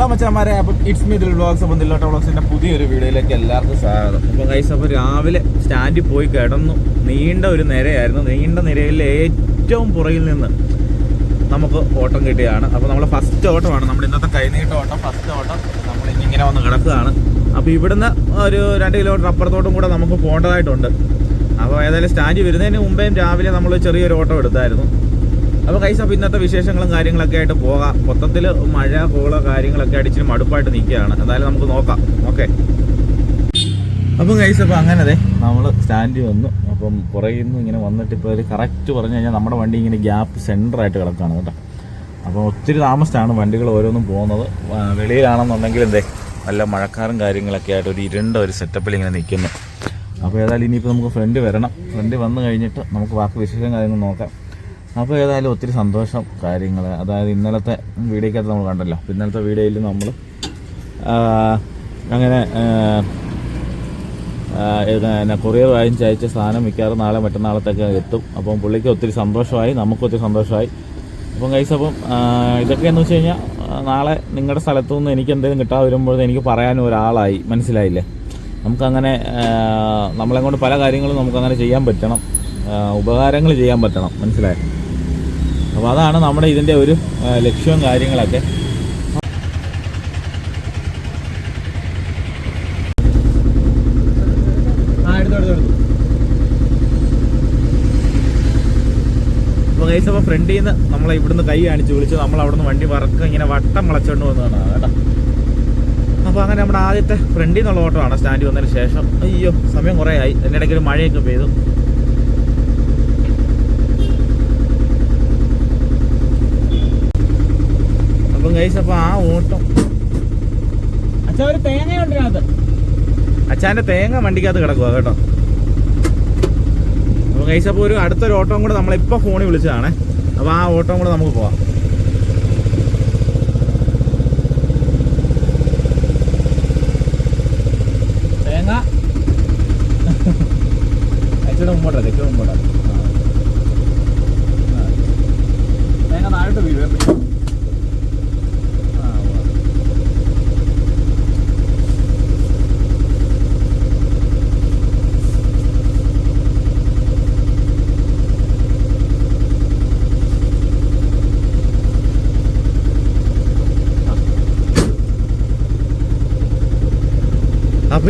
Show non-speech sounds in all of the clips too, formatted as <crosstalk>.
Hello മച്ചാമാരെ അപ്പം it's me Dil vlogs അപ്പം ദില്ലോട്ട വ്ളോഗ്സിന്റെ പുതിയൊരു വീഡിയോയിലേക്ക് എല്ലാവർക്കും സ്വാഗതം. അപ്പം കൈസ് അപ്പോൾ രാവിലെ സ്റ്റാൻഡിൽ പോയി കിടന്നു. നീണ്ട ഒരു നിരയായിരുന്നു. നീണ്ട നിരയിൽ ഏറ്റവും പുറകിൽ നിന്ന് നമുക്ക് ഓട്ടം കിട്ടിയതാണ്. അപ്പോൾ നമ്മൾ ഫസ്റ്റ് ഓട്ടമാണ്. നമ്മുടെ ഇന്നത്തെ കൈനീട്ട ഓട്ടം ഫസ്റ്റ് ഓട്ടം. നമ്മൾ ഇങ്ങനെ വന്ന് കിടക്കുകയാണ്. അപ്പോൾ ഇവിടുന്ന് ഒരു രണ്ട് കിലോമീറ്റർ അപ്പുറത്തോട്ടും കൂടെ നമുക്ക് പോകേണ്ടതായിട്ടുണ്ട്. അപ്പോൾ ഏതായാലും സ്റ്റാൻഡിൽ വരുന്നതിന് മുമ്പേയും രാവിലെ നമ്മൾ ചെറിയൊരു ഓട്ടം എടുത്തായിരുന്നു. അപ്പോൾ കൈസ് ഇന്നത്തെ വിശേഷങ്ങളും കാര്യങ്ങളൊക്കെ ആയിട്ട് പോകാം. മൊത്തത്തിൽ മഴ കോള കാര്യങ്ങളൊക്കെ അടിച്ചിട്ട് മടുപ്പായിട്ട് നിൽക്കുകയാണ്. എന്തായാലും നമുക്ക് നോക്കാം. ഓക്കെ അപ്പം കൈസ് അപ്പോൾ അങ്ങനെ അതെ നമ്മൾ സ്റ്റാൻഡിൽ വന്നു. അപ്പം പുറകിൽ നിന്ന് ഇങ്ങനെ വന്നിട്ട് ഇപ്പോൾ ഒരു കറക്റ്റ് പറഞ്ഞു കഴിഞ്ഞാൽ നമ്മുടെ വണ്ടി ഇങ്ങനെ ഗ്യാപ്പ് സെന്ററായിട്ട് കിടക്കുകയാണ് കേട്ടോ. അപ്പോൾ ഒത്തിരി താമസിച്ചാണ് വണ്ടികൾ ഓരോന്നും പോകുന്നത്. വെളിയിലാണെന്നുണ്ടെങ്കിൽ എന്തേ നല്ല മഴക്കാരും കാര്യങ്ങളൊക്കെ ആയിട്ട് ഒരു ഇരുണ്ട ഒരു സെറ്റപ്പിൽ ഇങ്ങനെ നിൽക്കുന്നു. അപ്പോൾ ഏതായാലും ഇനിയിപ്പോൾ നമുക്ക് ഫ്രണ്ട് വരണം. ഫ്രണ്ട് വന്നു കഴിഞ്ഞിട്ട് നമുക്ക് ബാക്കി വിശേഷം കാര്യങ്ങൾ നോക്കാം. അപ്പോൾ ഏതായാലും ഒത്തിരി സന്തോഷം കാര്യങ്ങൾ അതായത് ഇന്നലത്തെ വീഡിയോക്കകത്ത് നമ്മൾ കണ്ടല്ലോ. ഇന്നലത്തെ വീഡിയോയിൽ നമ്മൾ അങ്ങനെ പിന്നെ കൊറിയർ വാങ്ങിച്ച് അയച്ച സാധനം മിക്കവാറും നാളെ മറ്റന്നാളത്തേക്ക് എത്തും. അപ്പം പുള്ളിക്ക് ഒത്തിരി സന്തോഷമായി നമുക്ക് ഒത്തിരി സന്തോഷമായി. അപ്പം കൈസ് അപ്പം ഇതൊക്കെ ഇതൊക്കെയെന്ന് വെച്ച് കഴിഞ്ഞാൽ നാളെ നിങ്ങളുടെ സ്ഥലത്തു നിന്ന് എനിക്ക് എന്തെങ്കിലും കിട്ടാതെ വരുമ്പോൾ എനിക്ക് പറയാനും ഒരാളായി. മനസ്സിലായില്ലേ? നമുക്കങ്ങനെ നമ്മളെ കൊണ്ട് പല കാര്യങ്ങളും നമുക്കങ്ങനെ ചെയ്യാൻ പറ്റണം. ഉപകാരങ്ങൾ ചെയ്യാൻ പറ്റണം. മനസ്സിലായോ? അപ്പോൾ അതാണ് നമ്മുടെ ഇതിന്റെ ഒരു ലക്ഷ്യവും കാര്യങ്ങളൊക്കെ. അപ്പോൾ കൈസ് അപ്പോൾ ഫ്രണ്ടിൽ നിന്ന് നമ്മളെ ഇവിടുന്ന് കൈ കാണിച്ച് വിളിച്ച് നമ്മൾ അവിടുന്ന് വണ്ടി വറക്കുക ഇങ്ങനെ വട്ടം വളച്ചുകൊണ്ട് വന്നതാണ് കേട്ടോ. അപ്പോൾ അങ്ങനെ നമ്മുടെ ആദ്യത്തെ ഫ്രണ്ടിൽ നിന്നുള്ള ഓട്ടമാണ് സ്റ്റാൻഡിൽ വന്നതിന് ശേഷം. അയ്യോ സമയം കുറേ ആയി അതിന്റെ ഇടയ്ക്ക് ഒരു മഴയൊക്കെ പെയ്തു. അപ്പം അപ്പൊ ആ ഓട്ടം. അച്ഛാ ഒരു തേങ്ങ അതിനകത്ത് വണ്ടിക്കകത്ത് കിടക്കുക കേട്ടോ. അപ്പോൾ ഗൈസ് അപ്പോൾ ഒരു അടുത്തൊരു ഓട്ടം കൂടെ നമ്മളിപ്പോൾ ഫോണിൽ വിളിച്ചതാണ്. അപ്പോൾ ആ ഓട്ടം കൂടെ നമുക്ക് പോവാം. തേങ്ങ. അച്ഛയുടെ മുമ്പോട്ടാ തെക്ക് മുമ്പോട്ടാ. തേങ്ങ താഴോട്ട് വീഴുവേ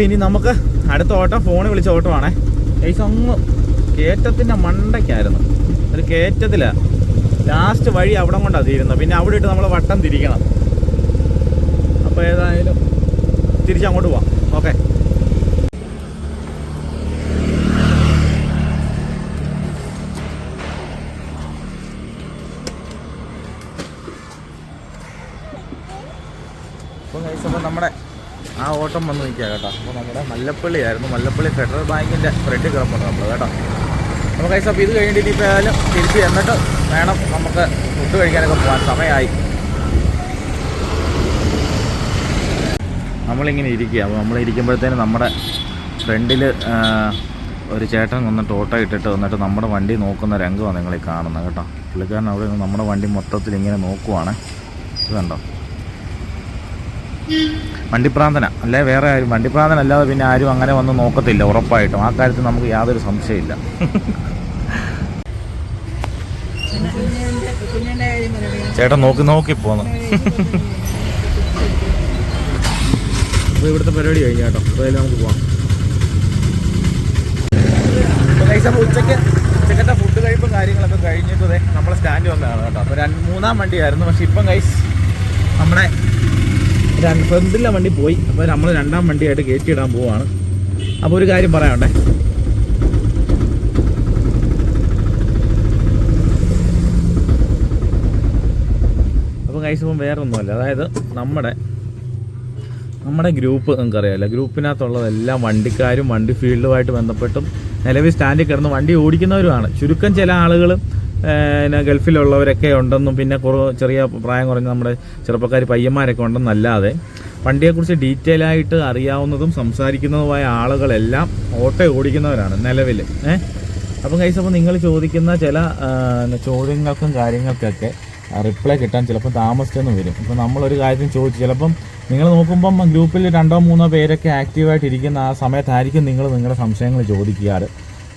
അപ്പോൾ ഇനി നമുക്ക് അടുത്ത ഓട്ടോ ഫോണിൽ വിളിച്ച ഓട്ടമാണേ ഏസ് അങ്ങ് കയറ്റത്തിന്റെ മണ്ടയ്ക്കായിരുന്നു. ഒരു കയറ്റത്തില ലാസ്റ്റ് വഴി അവിടെ കൊണ്ടാണ് തീരുന്നത് പിന്നെ അവിടെ ഇട്ട് നമ്മൾ വട്ടം തിരിക്കണം. അപ്പോൾ ഏതായാലും തിരിച്ചങ്ങോട്ട് പോവാം. ഓക്കെ ഓട്ടം വന്ന് നിൽക്കുക കേട്ടോ. അപ്പോൾ നമ്മുടെ മല്ലപ്പള്ളി ആയിരുന്നു. മല്ലപ്പള്ളി ഫെഡറൽ ബാങ്കിന്റെ ഫ്രണ്ട് കിടപ്പുണ്ട് നമ്മൾ കേട്ടോ. അപ്പോൾ കൈസ് അപ്പോൾ ഇത് കഴിഞ്ഞിട്ട് ഇപ്പോൾ ഏതായാലും തിരിച്ച് എന്നിട്ട് വേണം നമുക്ക് ഫുഡ് കഴിക്കാനൊക്കെ പോകാൻ. സമയമായി. നമ്മളിങ്ങനെ ഇരിക്കുക. അപ്പോൾ നമ്മൾ ഇരിക്കുമ്പോഴത്തേനും നമ്മുടെ ഫ്രണ്ടിൽ ഒരു ചേട്ടൻ വന്നിട്ട് ഓട്ടോ ഇട്ടിട്ട് വന്നിട്ട് നമ്മുടെ വണ്ടി നോക്കുന്ന രംഗമാണ് നിങ്ങൾ കാണുന്നത് കേട്ടോ. പുള്ളിക്കാരൻ അവിടെ നിന്ന് നമ്മുടെ വണ്ടി മൊത്തത്തിൽ ഇങ്ങനെ നോക്കുവാണ്. ഇത് കണ്ടോ? വണ്ടിപ്രാന്തന അല്ലെ? വേറെ ആരും വണ്ടിപ്രാന്തൻ അല്ലാതെ പിന്നെ ആരും അങ്ങനെ വന്ന് നോക്കത്തില്ല ഉറപ്പായിട്ടും. ആ കാര്യത്തിൽ നമുക്ക് യാതൊരു സംശയമില്ല. ചേട്ടൻ നോക്കി നോക്കി പോന്നു. ഇവിടുത്തെ പരിപാടി കഴിഞ്ഞു കേട്ടോ. അപ്പോൾ നമുക്ക് പോവാം. guys, ഉച്ചയ്ക്ക് ഉച്ചക്കത്തെ ഫുഡ് കഴിപ്പും കാര്യങ്ങളൊക്കെ കഴിഞ്ഞിട്ട് ദേ നമ്മളെ സ്റ്റാൻഡ് വന്നതാണ് കേട്ടോ. അപ്പോൾ രണ്ട് മൂന്നാം വണ്ടിയായിരുന്നു. പക്ഷെ ഇപ്പം കൈസ് നമ്മുടെ രണ്ട് ഫ്രണ്ടിലെ വണ്ടി പോയി. അപ്പോൾ നമ്മൾ രണ്ടാം വണ്ടിയായിട്ട് കയറ്റിയിടാൻ പോവാണ്. അപ്പോൾ ഒരു കാര്യം പറയാണ്ടേ അപ്പോൾ കൈസ് ഇപ്പം വേറെ ഒന്നുമല്ല അതായത് നമ്മുടെ നമ്മുടെ ഗ്രൂപ്പ് നിങ്ങൾക്കറിയാമല്ലോ ഗ്രൂപ്പിനകത്തുള്ളതെല്ലാം വണ്ടിക്കാരും വണ്ടി ഫീൽഡുമായിട്ട് ബന്ധപ്പെട്ടും നിലവിൽ സ്റ്റാൻഡിൽ കിടന്ന് വണ്ടി ഓടിക്കുന്നവരുമാണ്. ചുരുക്കം ചില ആളുകൾ പിന്നെ ഗൾഫിലുള്ളവരൊക്കെ ഉണ്ടെന്നും പിന്നെ കുറു ചെറിയ പ്രായം കുറഞ്ഞ നമ്മുടെ ചെറുപ്പക്കാർ പയ്യന്മാരൊക്കെ ഉണ്ടെന്നല്ലാതെ വണ്ടിയെക്കുറിച്ച് ഡീറ്റെയിൽ ആയിട്ട് അറിയാവുന്നതും സംസാരിക്കുന്നതുമായ ആളുകളെല്ലാം ഓട്ടോ ഓടിക്കുന്നവരാണ് നിലവിൽ ഏഹ് അപ്പം കൈസ് അപ്പോൾ നിങ്ങൾ ചോദിക്കുന്ന ചില ചോദ്യങ്ങൾക്കും കാര്യങ്ങൾക്കൊക്കെ റിപ്ലൈ കിട്ടാൻ ചിലപ്പോൾ താമസിച്ചെന്ന് വരും. ഇപ്പോൾ നമ്മളൊരു കാര്യം ചോദിച്ചു ചിലപ്പം നിങ്ങൾ നോക്കുമ്പം ഗ്രൂപ്പിൽ രണ്ടോ മൂന്നോ പേരൊക്കെ ആക്റ്റീവായിട്ട് ഇരിക്കുന്ന ആ സമയത്തായിരിക്കും നിങ്ങൾ നിങ്ങളുടെ സംശയങ്ങൾ ചോദിക്കാറ്.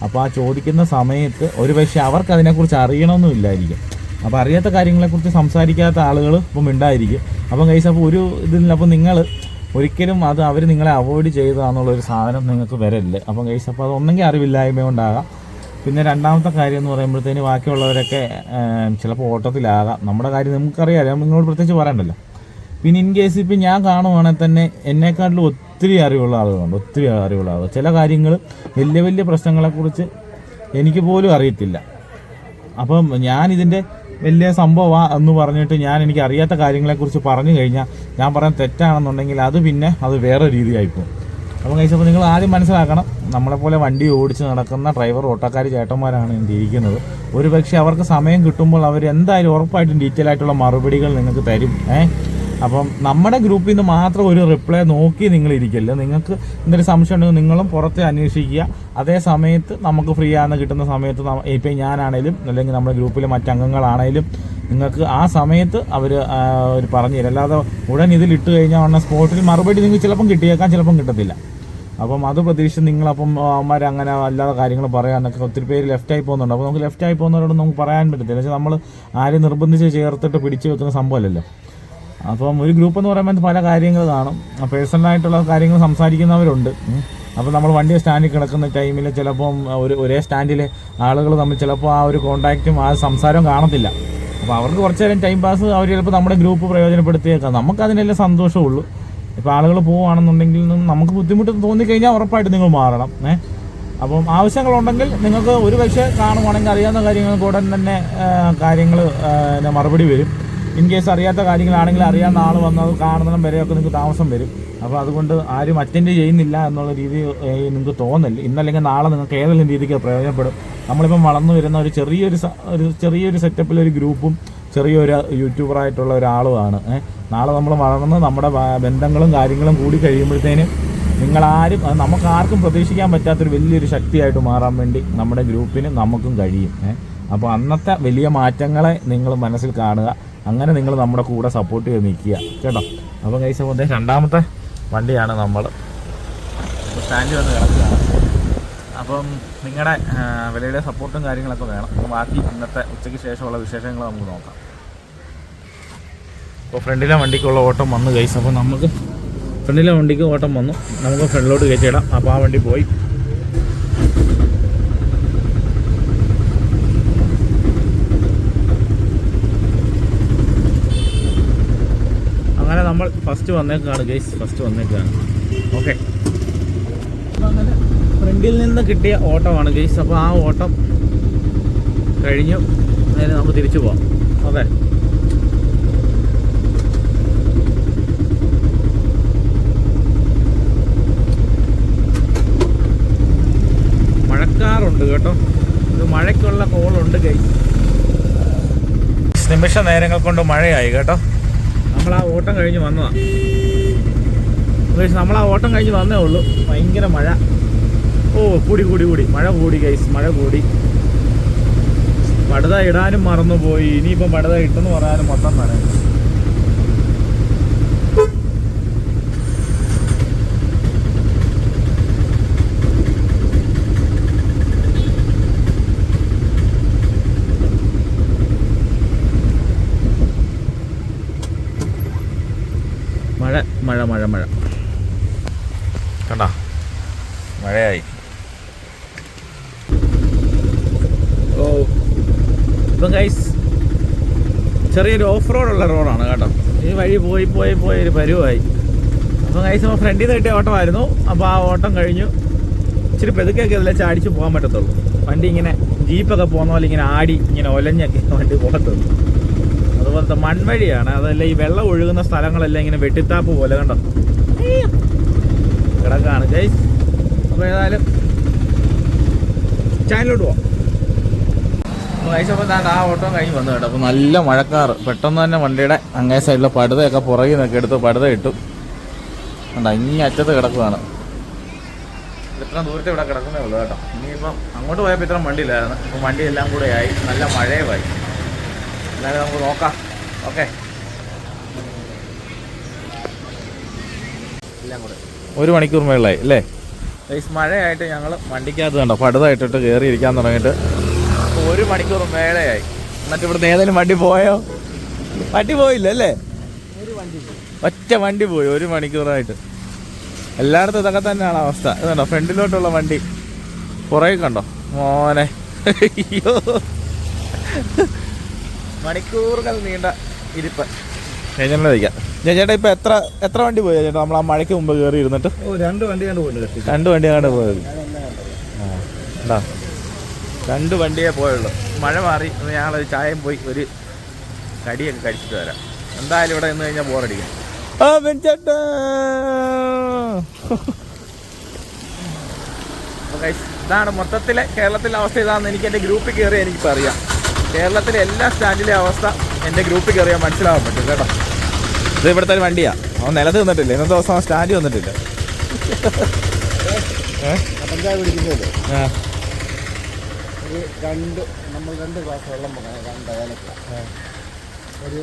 അപ്പോൾ ആ ചോദിക്കുന്ന സമയത്ത് ഒരു പക്ഷേ അവർക്ക് അതിനെക്കുറിച്ച് അറിയണമെന്നില്ലായിരിക്കും അപ്പോൾ അറിയാത്ത കാര്യങ്ങളെക്കുറിച്ച് സംസാരിക്കാത്ത ആളുകൾ ഇപ്പം ഉണ്ടായിരിക്കും. അപ്പം കൈസ് അപ്പോൾ ഒരു ഇതിൽ അപ്പോൾ നിങ്ങൾ ഒരിക്കലും അത് അവർ നിങ്ങളെ അവോയ്ഡ് ചെയ്തതാണെന്നുള്ളൊരു സാധനം നിങ്ങൾക്ക് വരല്ലേ അപ്പം കൈസ് അപ്പോൾ അത് ഒന്നെങ്കിൽ അറിവില്ലായ്മ കൊണ്ടാകാം പിന്നെ രണ്ടാമത്തെ കാര്യം എന്ന് പറയുമ്പോഴത്തേന് ബാക്കിയുള്ളവരൊക്കെ ചിലപ്പോൾ ഓട്ടത്തിലാകാം. നമ്മുടെ കാര്യം നമുക്കറിയാമല്ലോ നിങ്ങളോട് പ്രത്യേകിച്ച് പറയണ്ടല്ലോ. പിന്നെ ഇൻ കേസ് ഇപ്പം ഞാൻ കാണുവാണെങ്കിൽ തന്നെ എന്നെക്കാട്ടിലും ഒത്തിരി അറിവുള്ള ആളുകളുണ്ട് ഒത്തിരി അറിവുള്ള ആളുകൾ. ചില കാര്യങ്ങൾ വലിയ വലിയ പ്രശ്നങ്ങളെക്കുറിച്ച് എനിക്ക് പോലും അറിയത്തില്ല. അപ്പം ഞാൻ ഇതിന്റെ വലിയ സംഭവമാണ് എന്ന് പറഞ്ഞിട്ട് ഞാൻ എനിക്ക് അറിയാത്ത കാര്യങ്ങളെക്കുറിച്ച് പറഞ്ഞു കഴിഞ്ഞാൽ ഞാൻ പറയാൻ തെറ്റാണെന്നുണ്ടെങ്കിൽ അത് പിന്നെ അത് വേറെ രീതിയായിപ്പോകും അപ്പം കഴിച്ചപ്പോൾ നിങ്ങൾ ആദ്യം മനസ്സിലാക്കണം നമ്മളെപ്പോലെ വണ്ടി ഓടിച്ച് നടക്കുന്ന ഡ്രൈവർ ഓട്ടോക്കാർ ചേട്ടന്മാരാണ് എന്റെ ഇരിക്കുന്നത്. ഒരു പക്ഷേ അവർക്ക് സമയം കിട്ടുമ്പോൾ അവർ എന്തായാലും ഉറപ്പായിട്ടും ഡീറ്റെയിൽ ആയിട്ടുള്ള മറുപടികൾ നിങ്ങൾക്ക് തരും ഏഹ് അപ്പം നമ്മുടെ ഗ്രൂപ്പിൽ നിന്ന് മാത്രം ഒരു റിപ്ലൈ നോക്കി നിങ്ങൾ ഇരിക്കില്ല നിങ്ങൾക്ക് എന്തൊരു സംശയം ഉണ്ടെങ്കിൽ നിങ്ങളും പുറത്ത് അന്വേഷിക്കുക. അതേ സമയത്ത് നമുക്ക് ഫ്രീ ആണെന്ന് കിട്ടുന്ന സമയത്ത് ഇപ്പം ഞാനാണേലും അല്ലെങ്കിൽ നമ്മുടെ ഗ്രൂപ്പിലെ മറ്റംഗങ്ങളാണേലും നിങ്ങൾക്ക് ആ സമയത്ത് അവർ ഒരു പറഞ്ഞു തരും. അല്ലാതെ ഉടൻ ഇതിലിട്ട് കഴിഞ്ഞാൽ ഉടനെ സ്പോട്ടിൽ മറുപടി നിങ്ങൾക്ക് ചിലപ്പം കിട്ടിയേക്കാം ചിലപ്പം കിട്ടത്തില്ല. അപ്പം അത് പ്രതീക്ഷിച്ച് നിങ്ങളപ്പം അവന്മാർ അങ്ങനെ അല്ലാതെ കാര്യങ്ങൾ പറയാനൊക്കെ ഒത്തിരി പേര് ലെഫ്റ്റ് ആയി പോകുന്നുണ്ട്. അപ്പോൾ നമുക്ക് ലെഫ്റ്റ് ആയി പോകുന്നവരോട് നമുക്ക് പറയാൻ പറ്റത്തില്ല. പക്ഷേ നമ്മൾ ആരും നിർബന്ധിച്ച് ചേർത്തിട്ട് പിടിച്ചു വെക്കുന്ന സംഭവമല്ലല്ലോ. അപ്പം ഒരു ഗ്രൂപ്പ് എന്ന് പറയുമ്പോൾ പല കാര്യങ്ങൾ കാണും. പേഴ്സണലായിട്ടുള്ള കാര്യങ്ങൾ സംസാരിക്കുന്നവരുണ്ട്. അപ്പം അപ്പോൾ നമ്മൾ വണ്ടി സ്റ്റാൻഡിൽ കിടക്കുന്ന ടൈമിൽ ചിലപ്പം ഒരു ഒരേ സ്റ്റാൻഡിൽ ആളുകൾ തമ്മിൽ ചിലപ്പോൾ ആ ഒരു കോണ്ടാക്റ്റും ആ സംസാരവും കാണത്തില്ല. അപ്പോൾ അവർക്ക് കുറച്ച് നേരം ടൈം പാസ് അവർ ചിലപ്പോൾ നമ്മുടെ ഗ്രൂപ്പ് പ്രയോജനപ്പെടുത്തിയേക്കാം. നമുക്ക് അതിനെല്ലാം സന്തോഷമുള്ളൂ. ഇപ്പോൾ ആളുകൾ പോവുകയാണെന്നുണ്ടെങ്കിൽ നമുക്ക് ബുദ്ധിമുട്ട് തോന്നിക്കഴിഞ്ഞാൽ ഉറപ്പായിട്ട് നിങ്ങൾ മാറണം. ഏഹ് അപ്പം ആവശ്യങ്ങളുണ്ടെങ്കിൽ നിങ്ങൾക്ക് ഒരു പക്ഷേ കാണുവാണെങ്കിൽ അറിയാവുന്ന കാര്യങ്ങൾക്ക് ഉടൻ തന്നെ കാര്യങ്ങൾ മറുപടി വരും. ഇൻ കേസ് അറിയാത്ത കാര്യങ്ങളാണെങ്കിൽ അറിയാവുന്ന ആൾ വന്നത് കാണുന്നിടം വരെയൊക്കെ നിങ്ങൾക്ക് താമസം വരും. അപ്പോൾ അതുകൊണ്ട് ആരും അറ്റൻഡ് ചെയ്യുന്നില്ല എന്നുള്ള രീതി നിങ്ങൾക്ക് തോന്നില്ല ഇന്നല്ലെങ്കിൽ നാളെ നിങ്ങൾക്ക് ഏതെങ്കിലും രീതിക്ക് പ്രയോജനപ്പെടും. നമ്മളിപ്പം വളർന്നു വരുന്ന ഒരു ചെറിയൊരു ഒരു ചെറിയൊരു സെറ്റപ്പിൽ ഒരു ഗ്രൂപ്പും ചെറിയൊരു യൂട്യൂബറായിട്ടുള്ള ഒരാളുമാണ്. നാളെ നമ്മൾ വളർന്ന് നമ്മുടെ ബന്ധങ്ങളും കാര്യങ്ങളും കൂടി കഴിയുമ്പോഴത്തേനും നിങ്ങളാരും നമുക്ക് ആർക്കും പ്രതീക്ഷിക്കാൻ പറ്റാത്തൊരു വലിയൊരു ശക്തിയായിട്ട് മാറാൻ വേണ്ടി നമ്മുടെ ഗ്രൂപ്പിന് നമുക്കും കഴിയും. അപ്പോൾ അന്നത്തെ വലിയ മാറ്റങ്ങളെ നിങ്ങൾ മനസ്സിൽ കാണുക. അങ്ങനെ നിങ്ങൾ നമ്മുടെ കൂടെ സപ്പോർട്ട് ചെയ്ത് നിൽക്കുക. കേട്ടോ? അപ്പോൾ കൈസ പോകുന്നത് രണ്ടാമത്തെ വണ്ടിയാണ് നമ്മൾ സ്റ്റാൻഡിൽ വന്ന് കിടക്കുകയാണ്. അപ്പം നിങ്ങളുടെ വിലയുടെ സപ്പോർട്ടും കാര്യങ്ങളൊക്കെ വേണം. ബാക്കി ഇന്നത്തെ ഉച്ചയ്ക്ക് ശേഷമുള്ള വിശേഷങ്ങൾ നമുക്ക് നോക്കാം. അപ്പോൾ ഫ്രണ്ടിലെ വണ്ടിക്കുള്ള ഓട്ടം വന്നു കൈസ് അപ്പോൾ നമുക്ക് ഫ്രണ്ടിലെ വണ്ടിക്ക് ഓട്ടം വന്നു. നമുക്ക് ഫ്രണ്ടിലോട്ട് കയറ്റിയിടാം അപ്പോൾ ആ വണ്ടി പോയി അങ്ങനെ നമ്മൾ ഫസ്റ്റ് വന്നേക്കാണ് ഗൈസ് ഫസ്റ്റ് വന്നേക്കാണ്. ഓക്കെ ഫ്രണ്ടിൽ നിന്ന് കിട്ടിയ ഓട്ടമാണ് ഗൈസ് അപ്പോൾ ആ ഓട്ടം കഴിഞ്ഞു. നേരെ നമുക്ക് തിരിച്ചു പോവാം. അതെ. മഴക്കാറുണ്ട് കേട്ടോ. ഇത് മഴയ്ക്കുള്ള കോളുണ്ട് ഗൈസ് നിമിഷ നേരങ്ങൾ കൊണ്ട് മഴയായി കേട്ടോ. നമ്മൾ ആ ഓട്ടം കഴിഞ്ഞ് വന്നതാണ് ഗൈസ് നമ്മൾ ആ ഓട്ടം കഴിഞ്ഞ് വന്നേ ഉള്ളൂ. ഭയങ്കര മഴ. ഓ കൂടി കൂടി കൂടി. മഴ കൂടി ഗൈസ് മഴ കൂടി. പടുത ഇടാനും മറന്നുപോയി. ഇനിയിപ്പം പടുത ഇട്ടെന്ന് പറയാനും മൊത്തം നനയും മഴ മഴ മഴ. കണ്ടാ? മഴയായി. ഓ. ഇപ്പം ഗൈസ് ചെറിയൊരു ഓഫ് റോഡുള്ള റോഡാണ് കേട്ടോ. ഈ വഴി പോയി പോയി പോയി ഒരു പരുവായി. അപ്പം ഗൈസ് നമ്മൾ ഫ്രണ്ടിൽ നിന്ന് കിട്ടിയ ഓട്ടമായിരുന്നു. അപ്പോൾ ആ ഓട്ടം കഴിഞ്ഞു. ഇച്ചിരി പെതുക്കൊക്കെ ഇതിലെ ചാടിച്ച് പോകാൻ പറ്റത്തുള്ളൂ. വണ്ടി ഇങ്ങനെ ജീപ്പൊക്കെ പോകുന്ന പോലെ ഇങ്ങനെ ആടി ഇങ്ങനെ ഒലഞ്ഞൊക്കെ വണ്ടി പോകത്തുള്ളൂ. അതുപോലത്തെ മൺവഴിയാണ്. അതല്ല ഈ വെള്ളം ഒഴുകുന്ന സ്ഥലങ്ങളെല്ലാം ഇങ്ങനെ വെട്ടിത്താപ്പ് പോലെ കണ്ടോ. കിടക്കാണ്. ജയ്സ് അപ്പോൾ ഏതായാലും ചാനലോട്ട് പോവാം. അപ്പോൾ ആ ഓട്ടോ കഴിഞ്ഞ് വന്നു കേട്ടോ. അപ്പോൾ നല്ല മഴക്കാറ്. പെട്ടെന്ന് തന്നെ വണ്ടിയുടെ അങ്ങേ സൈഡിലെ പടുതയൊക്കെ പുറകിൽ നിന്നൊക്കെ എടുത്ത് പടുത ഇട്ടു. കണ്ടോ ഇനി അറ്റത്ത് കിടക്കുകയാണ് ഇത്ര ദൂരത്തെ ഇവിടെ കിടക്കുന്നേ ഉള്ളൂ കേട്ടോ. ഇനിയിപ്പം അങ്ങോട്ട് പോയപ്പോൾ ഇത്ര വണ്ടിയില്ലായിരുന്നു. അപ്പോൾ വണ്ടി എല്ലാം കൂടെ ആയി. നല്ല മഴയുമായി. എന്നാലും നമുക്ക് നോക്കാം. ഓക്കെ. എല്ലാം കൂടെ. ഒരു മണിക്കൂർ മേളിലായി അല്ലേ? മഴയായിട്ട് ഞങ്ങൾ വണ്ടിക്കകത്ത് കണ്ടോ പടുതായിട്ടിട്ട് കയറി ഇരിക്കാൻ തുടങ്ങിയിട്ട് ഒരു മണിക്കൂർ മേളയായി. എന്നിട്ട് ഇവിടുന്ന് ഏതെങ്കിലും വണ്ടി പോയോ? വണ്ടി പോയില്ല അല്ലേ? ഒറ്റ വണ്ടി പോയി ഒരു മണിക്കൂറായിട്ട്. എല്ലായിടത്തും ഇതൊക്കെ തന്നെയാണ് അവസ്ഥ. ഇതുണ്ടോ ഫ്രണ്ടിലോട്ടുള്ള വണ്ടി. പുറകെ കണ്ടോ? മോനെ. അയ്യോ. മണിക്കൂറുകൾ നീണ്ട ഇരിപ്പ്. ചേച്ചനെ വയ്ക്കാം ചേട്ടാ ഇപ്പൊ എത്ര എത്ര വണ്ടി പോയി ചേട്ടാ നമ്മൾ ആ മഴയ്ക്ക് മുമ്പ് കയറി ഇരുന്നിട്ട്? ഓ രണ്ട് വണ്ടി കണ്ട് പോയിട്ടുണ്ട് രണ്ട് വണ്ടി കണ്ട് പോയത്. ആ, രണ്ട് വണ്ടിയേ പോയുള്ളൂ. മഴ മാറി ഞങ്ങളൊരു ചായം പോയി ഒരു കടിയൊക്കെ കഴിച്ചിട്ട് വരാം. എന്തായാലും ഇവിടെ നിന്ന് കഴിഞ്ഞാൽ ബോറടിക്കാം. ആ ബെഞ്ചേട്ടാ ഇതാണ് മൊത്തത്തിലെ കേരളത്തിലെ അവസ്ഥ. ഇതാണെന്ന് എനിക്ക് എന്റെ ഗ്രൂപ്പിൽ കയറി എനിക്കിപ്പോൾ അറിയാം കേരളത്തിലെ എല്ലാ സ്റ്റാൻഡിലെ അവസ്ഥ എന്റെ ഗ്രൂപ്പിൽ കയറിയാൽ മനസ്സിലാവാൻ പറ്റും കേട്ടോ. ഇത് ഇവിടുത്തെ ഒരു വണ്ടിയാ. അവൻ നിലത്ത് നിന്നിട്ടില്ല. ഇന്നത്തെ ദിവസം സ്റ്റാൻഡിൽ വന്നിട്ടില്ല. <laughs> രണ്ട് നമ്മൾ രണ്ട് ഗ്ലാസ് വെള്ളം വെക്കണം രണ്ട് ഏലക്ക. ഒരു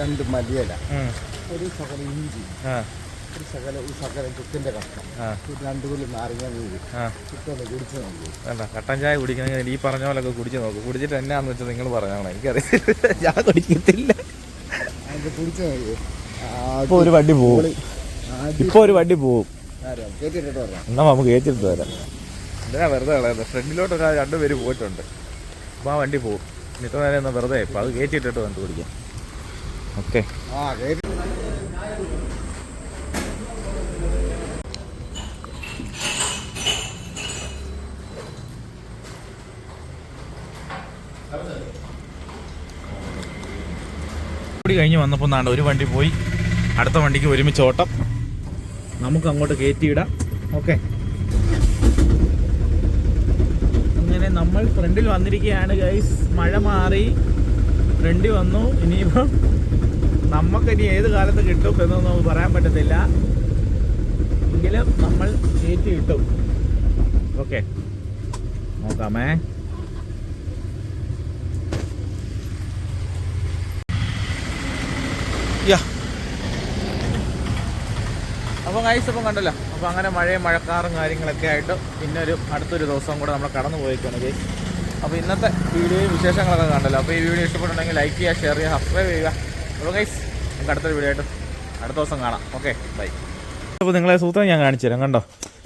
രണ്ട് മല്ലിയില. ഒരു ശകല ഇഞ്ചി. ഒരു ശകല ഒരു ശകല ചുക്കിന്റെ കഷ്ണം. ആ. ഒരു രണ്ട് കൊല്ലം നാരങ്ങ നീര്. ചുക്കൊന്ന് കുടിച്ച് നോക്കി. വേണ്ട കട്ടൻ ചായ കുടിക്കണമെങ്കിൽ ഈ പറഞ്ഞ പോലൊക്കെ കുടിച്ചു നോക്കും. കുടിച്ചിട്ട് എന്നാന്ന് വെച്ചാൽ നിങ്ങൾ പറഞ്ഞോളാം എനിക്കറിയില്ല. ഞാൻ കുടിക്കത്തില്ല. അത് കുടിച്ച് നോക്കി. ഇപ്പൊ ഒരു വണ്ടി പോകും ഇപ്പൊ ഒരു വണ്ടി പോകും കേട്ടിട്ട് എന്നാ നമുക്ക് ഏറ്റിട്ട് വരാം. എന്തിനാ വെറുതെ കളയുന്നത് ഫ്രണ്ടിലോട്ട് ഒരാൾ രണ്ടുപേര് പോയിട്ടുണ്ട്. അപ്പോൾ ആ വണ്ടി പോകും ഇത്ര നേരം എന്നാ വെറുതെ ഇപ്പം അത് കയറ്റിയിട്ടിട്ട് കണ്ടുപിടിക്കാം ഓക്കെ. ആ കൂടി കഴിഞ്ഞ് വന്നപ്പോൾ നാണ്ട് ഒരു വണ്ടി പോയി. അടുത്ത വണ്ടിക്ക് ഒരുമിച്ച് ഓട്ടം. നമുക്ക് അങ്ങോട്ട് കയറ്റിയിടാം ഓക്കെ. അങ്ങനെ നമ്മൾ ഫ്രണ്ടിൽ വന്നിരിക്കുകയാണ് ഗൈസ് മഴ മാറി. ഫ്രണ്ടിൽ വന്നു. ഇനിയിപ്പം നമുക്ക് ഇനി ഏത് കാലത്ത് കിട്ടും എന്നൊന്നും നമുക്ക് പറയാൻ പറ്റത്തില്ല. എങ്കിലും നമ്മൾ കയറ്റി കിട്ടും ഓക്കെ. നോക്കാമേ. യാ അപ്പോൾ ഗൈസ് അപ്പം കണ്ടല്ലോ അപ്പോൾ അങ്ങനെ മഴയും മഴക്കാറും കാര്യങ്ങളൊക്കെ ആയിട്ട് പിന്നെ ഒരു അടുത്തൊരു ദിവസം കൂടെ നമ്മൾ കടന്നു പോയിക്കാണ് ഗൈസ് അപ്പോൾ ഇന്നത്തെ വീഡിയോയും വിശേഷങ്ങളൊക്കെ കണ്ടല്ലോ. അപ്പോൾ ഈ വീഡിയോ ഇഷ്ടപ്പെട്ടുണ്ടെങ്കിൽ ലൈക്ക് ചെയ്യുക ഷെയർ ചെയ്യുക സബ്സ്ക്രൈബ് ചെയ്യുക. അപ്പോൾ ഗൈസ് നമുക്ക് അടുത്തൊരു വീഡിയോ ആയിട്ട് അടുത്ത ദിവസം കാണാം. ഓക്കെ ബൈ അപ്പോൾ നിങ്ങളെ സൂത്രം ഞാൻ കാണിച്ചു തരാം. കണ്ടോ?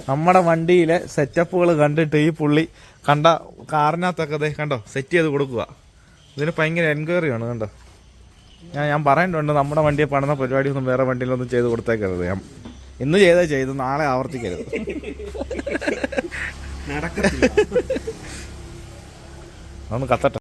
നമ്മുടെ വണ്ടിയിലെ സെറ്റപ്പുകൾ കണ്ടിട്ട് ഈ പുള്ളി കണ്ട കാറിനകത്തൊക്കെ കണ്ടോ സെറ്റ് ചെയ്ത് കൊടുക്കുക. ഇതിന് ഭയങ്കര എൻക്വയറി ആണ് കണ്ടോ? ഞാൻ ഞാൻ പറയേണ്ടതുണ്ട് നമ്മുടെ വണ്ടിയെ പണിത പരിപാടിയൊന്നും വേറെ വണ്ടിയിലൊന്നും ചെയ്ത് കൊടുത്തേക്കരുത്. ഞാൻ ഇന്ന് ചെയ്താൽ ചെയ്ത് നാളെ ആവർത്തിക്കരുത്. നടക്കത്തില്ല. അതൊന്ന് കത്തട്ടെ.